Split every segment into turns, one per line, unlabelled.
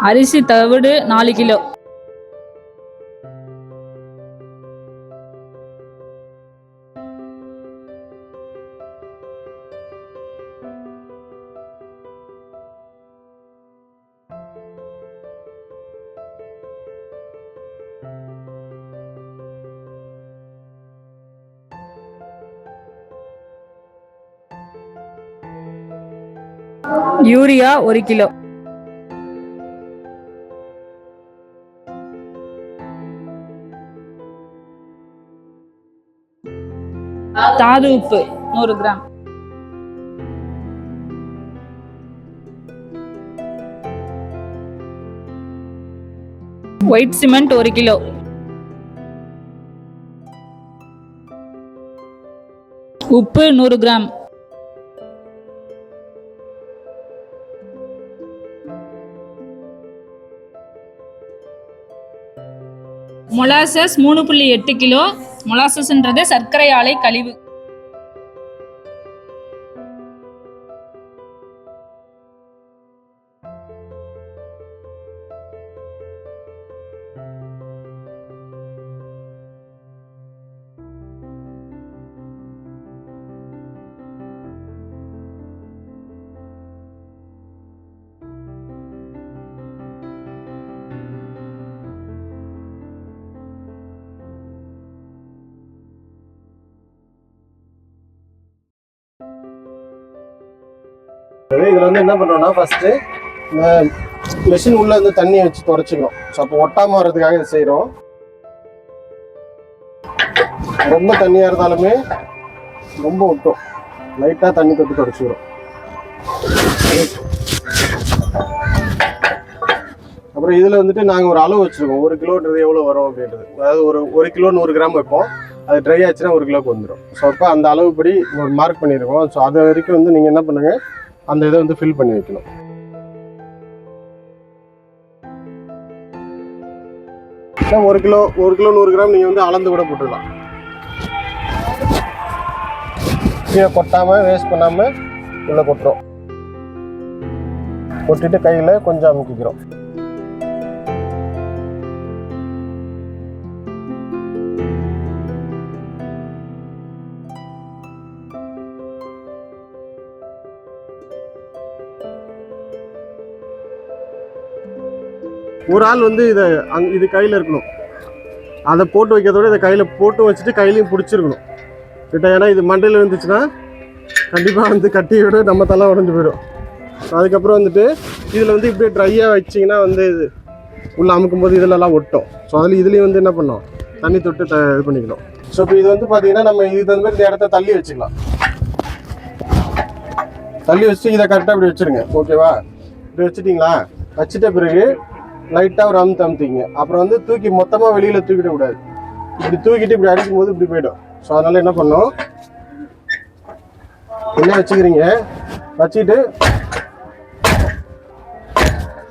அரிசி தவிடு நாலு கிலோ. யூரியா ஒரு கிலோ. தாது உப்பு நூறு கிராம். ஒயிட் சிமெண்ட் ஒரு கிலோ. உப்பு நூறு கிராம். மொலாசஸ் மூணு புள்ளி எட்டு கிலோ. மொலாசஸ்ன்றது சர்க்கரை ஆலை கழிவு.
இதில் வந்து என்ன பண்ணுறோம்னா ஃபஸ்ட்டு இந்த மிஷின் உள்ளே வந்து தண்ணியை வச்சு துடைச்சிக்கிறோம் ஸோ அப்போ ஒட்டாமல் வர்றதுக்காக இதை செய்கிறோம் ரொம்ப தண்ணியாக இருந்தாலுமே ரொம்ப ஒட்டும். லைட்டாக தண்ணி தொட்டு துடைச்சிக்கிறோம். அப்புறம் இதில் வந்துட்டு நாங்கள் ஒரு அளவு வச்சுருக்கோம். ஒரு கிலோன்றது எவ்வளோ வரும் அப்படின்றது. அதாவது ஒரு ஒரு கிலோ நூறு கிராம் வைப்போம். அது ட்ரை ஆச்சுன்னா ஒரு கிலோக்கு வந்துடும் ஸோ அப்போ அந்த அளவுப்படி ஒரு மார்க் பண்ணியிருக்கோம். ஸோ அது வரைக்கும் வந்து நீங்கள் என்ன பண்ணுங்கள் அந்த இதை வந்து ஃபில் பண்ணி வைக்கணும். ஒரு கிலோ ஒரு கிலோ நூறு கிராம் நீங்கள் வந்து அளந்து கூட போட்டுடலாம் கீழே கொட்டாமல் வேஸ்ட் பண்ணாமல் உள்ளே கொட்டுறோம். கொட்டிட்டு கையில் கொஞ்சம் அமுக்கிக்கிறோம். ஒரு ஆள் வந்து இதை அங் இது கையில் இருக்கணும். அதை போட்டு வைக்கிறதோட இதை கையில் போட்டு வச்சுட்டு கையிலையும் பிடிச்சிருக்கணும். கிட்ட ஏன்னா இது மண்டையில் இருந்துச்சுன்னா கண்டிப்பாக வந்து கட்டி விட நம்ம தலை உடஞ்சி போயிடும். அதுக்கப்புறம் வந்துட்டு இதில் வந்து இப்படியே ட்ரையாக வச்சிங்கன்னா வந்து இது உள்ளே அமுக்கும் போது இதிலலாம் ஒட்டும். ஸோ அதில் இதுலேயும் வந்து என்ன பண்ணோம் தண்ணி தொட்டு த இது பண்ணிக்கணும். ஸோ இப்போ இது வந்து பார்த்தீங்கன்னா நம்ம இது தகுந்த மாதிரி இந்த இடத்த தள்ளி வச்சுக்கலாம். தள்ளி வச்சுட்டு இதை கரெக்டாக இப்படி வச்சுருங்க. ஓகேவா இப்படி வச்சுட்டிங்களா? வச்சுட்ட பிறகு லைட்டாக ஒரு அமுத்து அமுத்திங்க. அப்புறம் வந்து தூக்கி மொத்தமாக வெளியில் தூக்கிட கூடாது. இப்படி தூக்கிட்டு இப்படி அடிக்கும் போது இப்படி போயிடும். ஸோ அதனால என்ன பண்ணும்? என்ன வச்சுக்கிறீங்க? வச்சுட்டு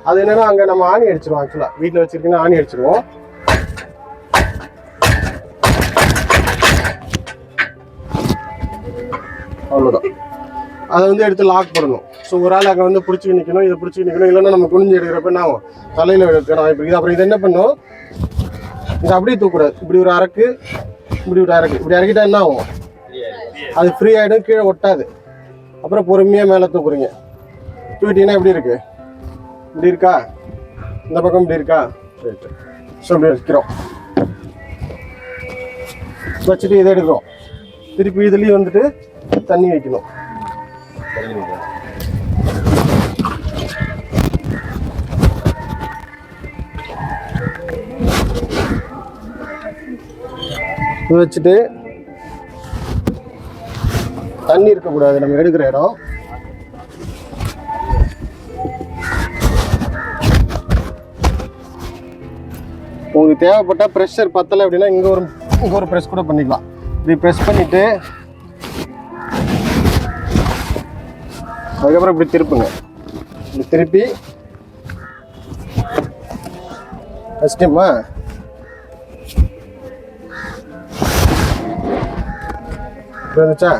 அது என்னன்னா அங்கே நம்ம ஆணி அடிச்சிருவோம் ஆக்சுவலாக வீட்டில் வச்சிருக்கீங்கன்னா ஆணி அடிச்சிருவோம். அவ்வளோதான் அதை வந்து எடுத்து லாக் பண்ணணும். ஸோ ஒரு ஆள் அங்கே வந்து பிடிச்சி நிற்கணும் இதை பிடிச்சி நிற்கணும் இல்லைன்னா நம்ம குனிஞ்சு எடுக்கிறப்ப என்ன ஆகும்? தலையில் எடுக்கணும் வாய்ப்பு அப்புறம் இது என்ன பண்ணும்? இது அப்படியே தூக்கூடாது. இப்படி ஒரு அரக்கு இப்படி ஒரு அரக்கு இப்படி இறக்கிட்டா என்ன ஆகும்? அது ஃப்ரீ ஆகிடும் கீழே ஒட்டாது. அப்புறம் பொறுமையாக மேலே தூக்குறீங்க. தூக்கிட்டீங்கன்னா எப்படி இருக்கு? இப்படி இருக்கா? இந்த பக்கம் இப்படி இருக்கா? ரைட்டு ஸோ இப்படி வைக்கிறோம் வச்சுட்டு இதை எடுக்கிறோம். திருப்பி இதுலேயும் வந்துட்டு தண்ணி வைக்கணும். வச்சுட்டு தண்ணி இருக்கக்கூடாது. நம்ம எடுக்கிற இடம். உங்களுக்கு தேவைப்பட்டால் ப்ரெஷர் பத்தலை அப்படின்னா இங்கே ஒரு இங்கே ஒரு ப்ரெஸ் கூட பண்ணிக்கலாம். இப்படி ப்ரெஸ் பண்ணிவிட்டு அதுக்கப்புறம் இப்படி திருப்புங்க. இப்படி திருப்பி கஷ்டமா இருந்துச்சா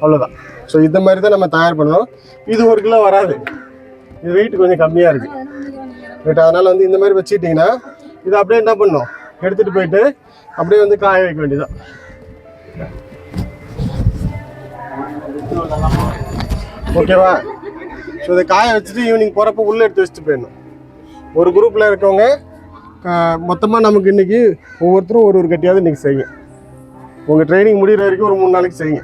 அவ்வளோதான் ஸோ இந்த மாதிரி தான் நம்ம தயார் பண்ணணும். இது ஒரு கிலோ வராது. இது வெயிட் கொஞ்சம் கம்மியாக இருக்குது பட் அதனால் வந்து இந்த மாதிரி வச்சுக்கிட்டிங்கன்னா இதை அப்படியே என்ன பண்ணும் எடுத்துகிட்டு போயிட்டு அப்படியே வந்து காய வைக்க வேண்டியதான் ஓகேவா? ஸோ இதை காய வச்சுட்டு ஈவினிங் போகிறப்ப உள்ளே எடுத்து வச்சுட்டு போயிடணும். ஒரு குரூப்பில் இருக்கவங்க மொத்தமாக நமக்கு இன்றைக்கி ஒவ்வொருத்தரும் ஒரு ஒரு கட்டியாவது இன்றைக்கி செய்யும். உங்கள் ட்ரைனிங் முடிகிற வரைக்கும் ஒரு மூணு நாளைக்கு செய்யுங்க.